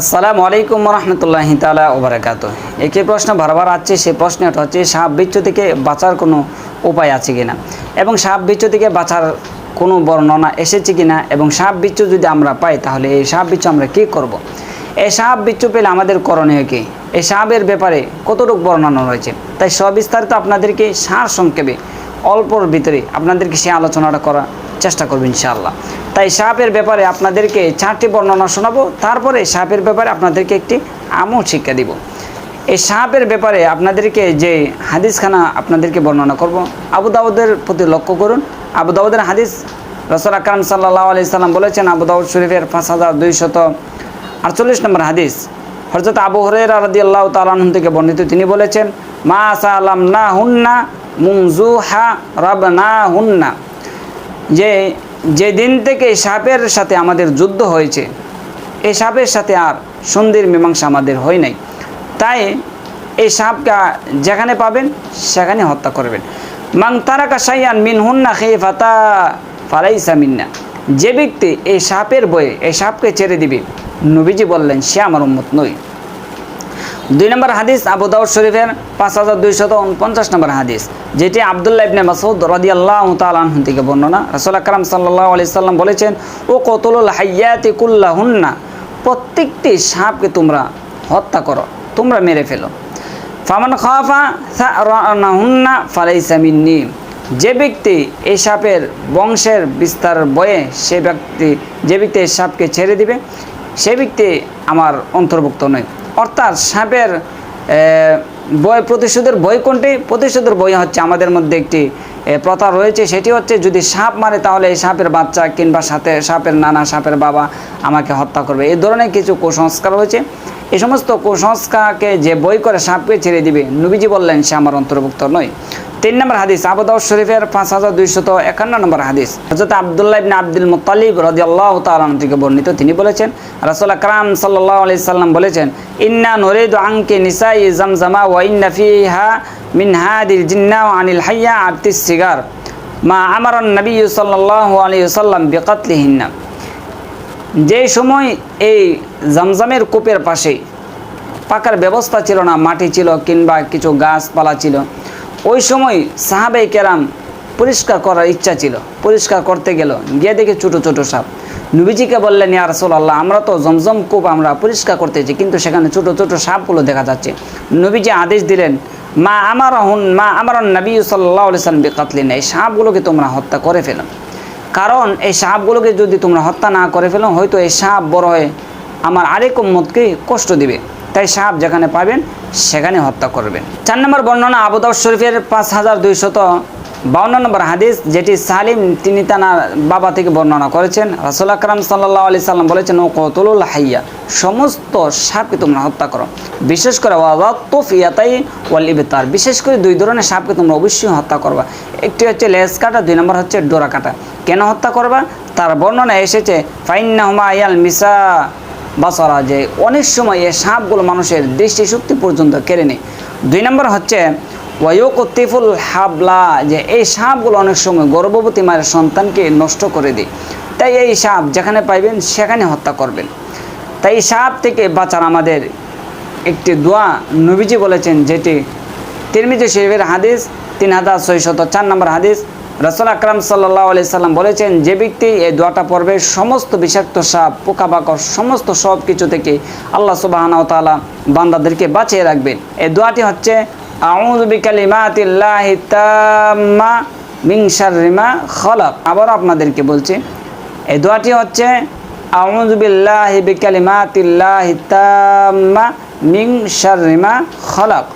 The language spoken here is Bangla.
আসসালামু আলাইকুম রহমতুল্লাহি তালা ওবরাকাত একই প্রশ্ন বারবার আছে সেই প্রশ্নটা হচ্ছে, সাপ বিচ্ছু থেকে বাঁচার কোনো উপায় আছে কিনা? এবং সাপ বিচ্ছু থেকে বাঁচার কোনো বর্ণনা এসেছে কিনা? এবং সাপ বিচ্ছু যদি আমরা পাই, তাহলে এই সাপ বিচ্ছু আমরা কী করব। এই সাপ বিচ্ছু পেলে আমাদের করণীয় কী? এই সাপের ব্যাপারে কতটুকু বর্ণনা রয়েছে? তাই সবিস্তারিত আপনাদেরকে সার সংক্ষেপে অল্পর ভিতরে আপনাদেরকে সে আলোচনাটা করা চেষ্টা করব ইনশাআল্লাহ। তাই সাপের ব্যাপারে আপনাদেরকে চারটি বর্ণনা শোনাবো, তারপরে সাপের ব্যাপারে আপনাদেরকে একটি আমল শিক্ষা দিব। এই সাপের ব্যাপারে আপনাদেরকে যে হাদিসখানা আপনাদেরকে বর্ণনা করব, আবু দাউদের প্রতি লক্ষ্য করুন। আবু দাউদের হাদিস রসুল আকরাম সাল্লাহ আলি সাল্লাম বলেছেন, আবু দাউদ শরীফের পাঁচ হাজার দুইশত আটচল্লিশ নম্বর হাদিস। হরজত আবু হরের রাদি আল্লাহ তালাহন থেকে বর্ণিত, তিনি বলেছেন, মা সালাম না হুন্না মুংজু হা রব না হুন্না যে যে দিন থেকে সাপের সাথে আমাদের যুদ্ধ হয়েছে, এই সাপের সাথে আর সন্ধির মীমাংসা আমাদের হয় নাই। তাই এই সাপকে যেখানে পাবেন, সেখানে হত্যা করবেন। মাং তারাকা সাইয়ান মিন হুন্না খেয়ে ফাতা ফালাইসা মিন্না। যে ব্যক্তি এই সাপের বয়ে এই সাপকে ছেড়ে দিবে, নবীজি বললেন, সে আমার উন্মত নই দুই নম্বর হাদিস আবু দাউদ শরীফের পাঁচ হাজার দুইশত উনপঞ্চাশ নম্বর হাদিস, যেটি আবদুল্লাহ ইবনে মাসুদ রদি আল্লাহ তালাহ থেকে বর্ণনা। রসুল আকরাম সাল্লাহ আলি সাল্লাম বলেছেন ও কতলুল হাইয়াতি কুল্লা হুন্না প্রত্যেকটি সাপকে তোমরা হত্যা করো, তোমরা মেরে ফেলো। ফামান খাফা হুন্না ফালাইসা মিন্নি যে ব্যক্তি এই সাপের বংশের বিস্তার বয়ে সে ব্যক্তি, যে ব্যক্তি এই সাপকে ছেড়ে দিবে, সে ব্যক্তি আমার অন্তর্ভুক্ত নয়। অর্থাৎ সাপের বই প্রতিশোধের বই কোনটি? প্রতিশোধের বই হচ্ছে আমাদের মধ্যে একটি প্রথা রয়েছে। সেটি হচ্ছে যদি সাপ মারে তাহলে এই সাপের বাচ্চা কিংবা সাথে সাপের নানা, সাপের বাবা আমাকে হত্যা করবে। এই ধরনের কিছু কুসংস্কার রয়েছে। এই সমস্ত কুসংস্কারকে যে বই করে সাপকে ছেড়ে দিবে, নবীজি বললেন, সে আমার অন্তর্ভুক্ত নয়। তিন নম্বর হাদিস আবুদাউদ শরীফের পাঁচ হাজার দুইশত একান্ন নম্বর হাদিস। হজরত আবদুল্লাহ ইবনে আব্দুল মুতালিব রাদিয়াল্লাহু তাআলা আনহু থেকে বর্ণিত, তিনি বলেছেন, রাসূল আকরাম সাল্লাল্লাহু আলাইহি সাল্লাম বলেছেন, ইন্না নুরিদু আনকে নিসাই জামজামা ওয়া ইন্না ফিহা মিন হাদিল জিন্না আনিল হাইয়া আতিস সিগার। মা আমারান নবী সাল্লাল্লাহু আলাইহি সাল্লাম বিকাতলিহিন্না। যে সময় এই জামজামের কূপের পাশে পাকার ব্যবস্থা ছিল না, মাটি ছিল কিংবা কিছু গাছপালা ছিল ওই সময় সাহাবে কেরাম পরিষ্কার করার ইচ্ছা ছিল, পরিষ্কার করতে গেল, গিয়ে দেখে ছোটো ছোটো সাপ। নবীজিকে বললেন, ইয়া রাসূলুল্লাহ, আমরা তো জমজম কূপ আমরা পরিষ্কার করতেছি কিন্তু সেখানে ছোটো ছোটো সাপগুলো দেখা যাচ্ছে। নবীজি আদেশ দিলেন, মা আমার হুন মা আমার নবী সাল্লাহ সাল্লাম বেকাতলিন এই সাপগুলোকে তোমরা হত্যা করে ফেলো। কারণ এই সাপগুলোকে যদি তোমরা হত্যা না করে ফেলো, হয়তো এই সাপ বড় হয়ে আমার আরেক মতকে কষ্ট দিবে। তাই সাপ যেখানে পাবেন, সেখানে হত্যা করবেন। চার নম্বর বর্ণনা আবুদাউদ শরীফের পাঁচ হাজার দুইশত বাউন্ন নম্বর হাদিস, যেটি সালিম তিনি তানার বাবা থেকে বর্ণনা করেছেন। রাসুল আকরাম সাল্লাহ আলি সাল্লাম বলেছেন ও কতলুল হাইয়া সমস্ত সাপকে তোমরা হত্যা করো। বিশেষ করে ওয়াত্তফ ইয়াতাই বিশেষ করে দুই ধরনের সাপকে তোমরা অবশ্যই হত্যা করবা। একটি হচ্ছে লেজ কাটা, দুই নম্বর হচ্ছে ডোরা কাটা। কেন হত্যা করবা? তার বর্ণনা এসেছে ফাইন্না হুমা আয়াল মিসা বাসরা যে অনেক সময় এই সাপগুলো মানুষের দৃষ্টি শক্তি পর্যন্ত কেড়ে নেয়। দুই নম্বর হচ্ছে ওয়ুকতিফুল হাবলা যে এই সাপগুলো অনেক সময় গর্ভবতী মায়ের সন্তানকে নষ্ট করে দেয়। তাই এই সাপ যেখানে পাইবেন, সেখানে হত্যা করবেন। তাই এই সাপ থেকে বাঁচার আমাদের একটি দোয়া নবীজি বলেছেন, যেটি তিরমিজি শরীফের হাদিস, তিন হাজার ছয়শত চার নম্বর হাদিস রসুল আকরাম সাল্লাহ আলি সাল্লাম বলেছেন, যে ব্যক্তি এই দোয়াটা পড়বে, সমস্ত বিষাক্ত সাপ পোকাবাকর সমস্ত সব কিছু থেকে আল্লাহ সুবাহানাও তালা বান্দাদেরকে বাঁচিয়ে রাখবেন। এই দোয়াটি হচ্ছে খলাক। আবারও আপনাদেরকে বলছি এই দোয়াটি হচ্ছে, আউযু বিল্লাহি বিকালিমাতিল্লাহি তাম্মা শাররি মা খলাক।